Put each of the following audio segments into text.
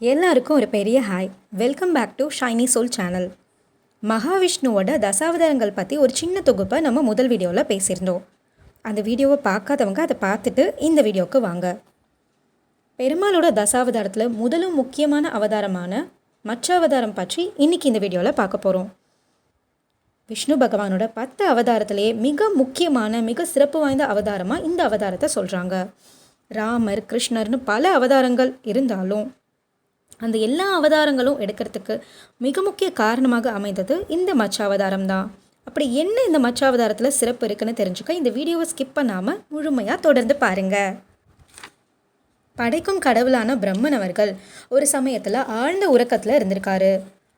எல்லாருக்கும் ஒரு பெரிய hi. Welcome back to Shiny Soul channel. மகாவிஷ்ணுவோட தசாவதாரங்கள் பற்றி ஒரு சின்ன தொகுப்பை நம்ம முதல் வீடியோவில் பேசியிருந்தோம். அந்த வீடியோவை பார்க்காதவங்க அதை பார்த்துட்டு இந்த வீடியோவுக்கு வாங்க. பெருமாளோட தசாவதாரத்தில் முதலும் முக்கியமான அவதாரமான மற்ற அவதாரம் பற்றி இன்னைக்கு இந்த வீடியோவில் பார்க்க போகிறோம் விஷ்ணு பகவானோட பத்து அவதாரத்திலேயே மிக முக்கியமான மிக சிறப்பு வாய்ந்த அவதாரமாக இந்த அவதாரத்தை சொல்கிறாங்க ராமர் கிருஷ்ணர்னு பல அவதாரங்கள் இருந்தாலும் அந்த எல்லா அவதாரங்களும் எடுக்கிறதுக்கு மிக முக்கிய காரணமாக அமைந்தது இந்த மச்சாவதாரம் தான் அப்படி என்ன இந்த மச்சாவதாரத்தில் சிறப்பு இருக்குன்னு தெரிஞ்சுக்க இந்த வீடியோவை ஸ்கிப் பண்ணாமல் முழுமையாக தொடர்ந்து பாருங்கள் படைக்கும் கடவுளான பிரம்மன் அவர்கள் ஒரு சமயத்தில் ஆழ்ந்த உறக்கத்தில் இருந்திருக்காரு.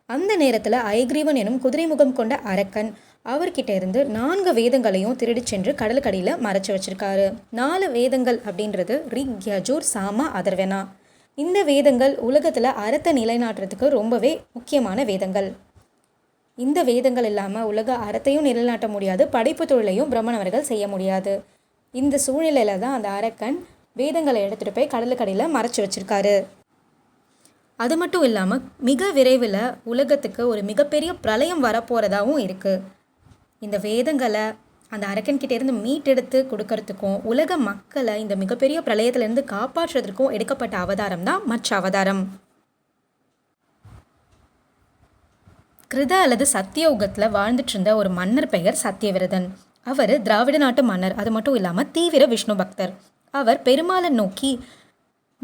அந்த நேரத்தில் ஐக்ரீவன் எனும் குதிரை முகம் கொண்ட அரக்கன் அவர்கிட்ட இருந்து நான்கு வேதங்களையும் திருடி சென்று கடலுக்கடியில் மறைச்சு வச்சிருக்காரு. நாலு வேதங்கள் அப்படின்றது ரிக் யஜூர் சாமா அதர்வெனா. இந்த வேதங்கள் உலகத்தில் அறத்தை நிலைநாட்டுறதுக்கு ரொம்பவே முக்கியமான வேதங்கள். இந்த வேதங்கள் இல்லாமல் உலக அறத்தையும் நிலைநாட்ட முடியாது படைப்பு தொழிலையும் பிரம்மணவர்கள் செய்ய முடியாது. இந்த சூழ்நிலையில் தான் அந்த அரக்கன் வேதங்களை எடுத்துகிட்டு போய் கடலுக்கடியில் மறைச்சி வச்சுருக்காரு. அது மட்டும் இல்லாமல் மிக விரைவில் உலகத்துக்கு ஒரு மிகப்பெரிய பிரளயம் வரப்போகிறதாகவும் இருக்குது இந்த வேதங்களை அந்த அரக்கன்கிட்ட இருந்து மீட்டெடுத்து கொடுக்கறதுக்கும் உலக மக்களை இந்த மிகப்பெரிய பிரளயத்திலிருந்து காப்பாற்றுறதுக்கும் எடுக்கப்பட்ட அவதாரம் தான் மற்ற அவதாரம். கிருத அல்லது சத்தியயுகத்தில் வாழ்ந்துட்டு இருந்த ஒரு மன்னர் பெயர் சத்தியவிரதன் அவர் திராவிட நாட்டு மன்னர் அது மட்டும் இல்லாமல் தீவிர விஷ்ணு பக்தர். அவர் பெருமாளை நோக்கி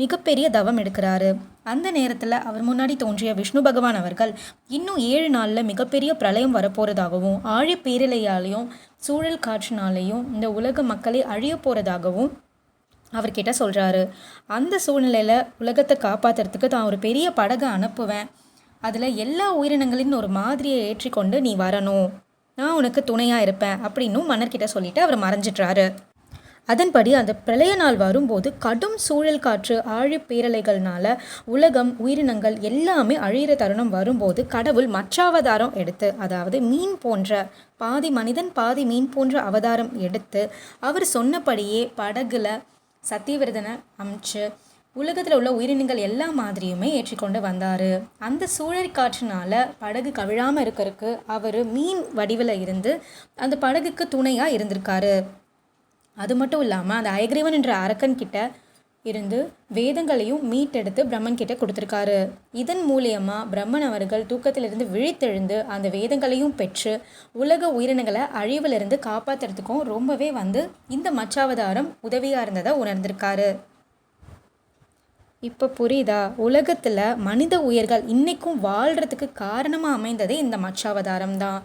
மிகப்பெரிய தவம் எடுக்கிறாரு. அந்த நேரத்தில் அவர் முன்னாடி தோன்றிய விஷ்ணு பகவான் அவர்கள் இன்னும் ஏழு நாளில் மிகப்பெரிய பிரளயம் வரப்போகிறதாகவும் ஆழி பேரலையாலையும் சூழல் காற்றினாலேயும் இந்த உலக மக்களை அழிய போகிறதாகவும் அவர்கிட்ட சொல்கிறாரு அந்த சூழ்நிலையில் உலகத்தை காப்பாற்றுறதுக்கு தான் ஒரு பெரிய படகை அனுப்புவேன். அதில் எல்லா உயிரினங்களின் ஒரு மாதிரியை ஏற்றிக்கொண்டு நீ வரணும். நான் உனக்கு துணையாக இருப்பேன் அப்படின்னும் மன்னர்கிட்ட சொல்லிட்டு அவர் மறைஞ்சிட்றாரு. அதன்படி அந்த பிரளய நாள் வரும்போது கடும் சூழல் காற்று ஆழி பேரலைகள்னால உலகம் உயிரினங்கள் எல்லாமே அழியிற தருணம் வரும்போது கடவுள் மற்ற அவதாரம் எடுத்து அதாவது மீன் போன்ற பாதி மனிதன் பாதி மீன் போன்ற அவதாரம் எடுத்து அவர் சொன்னபடியே படகுல சத்தியவிரதனை அமைச்சு உலகத்தில் உள்ள உயிரினங்கள் எல்லா மாதிரியுமே ஏற்றிக்கொண்டு வந்தார். அந்த சூழல் காற்றுனால படகு கவிழாமல் இருக்கிறதுக்கு அவர் மீன் வடிவில் இருந்து அந்த படகுக்கு துணையாக இருந்திருக்காரு. அது மட்டும் இல்லாமல் அந்த அயக்ரீவன் என்ற அரக்கன் கிட்ட இருந்து வேதங்களையும் மீட்டெடுத்து பிரம்மன் கிட்ட கொடுத்துருக்காரு. இதன் மூலியமாக பிரம்மன் அவர்கள் தூக்கத்திலிருந்து விழித்தெழுந்து அந்த வேதங்களையும் பெற்று உலக உயிரினங்களை அழிவிலிருந்து காப்பாற்றுறதுக்கும் ரொம்பவே வந்து இந்த மச்சாவதாரம் உதவியாக இருந்ததை உணர்ந்திருக்காரு. இப்போ புரியுதா? உலகத்தில் மனித உயிர்கள் இன்றைக்கும் வாழ்கிறதுக்கு காரணமாக அமைந்ததே இந்த மச்சாவதாரம் தான்.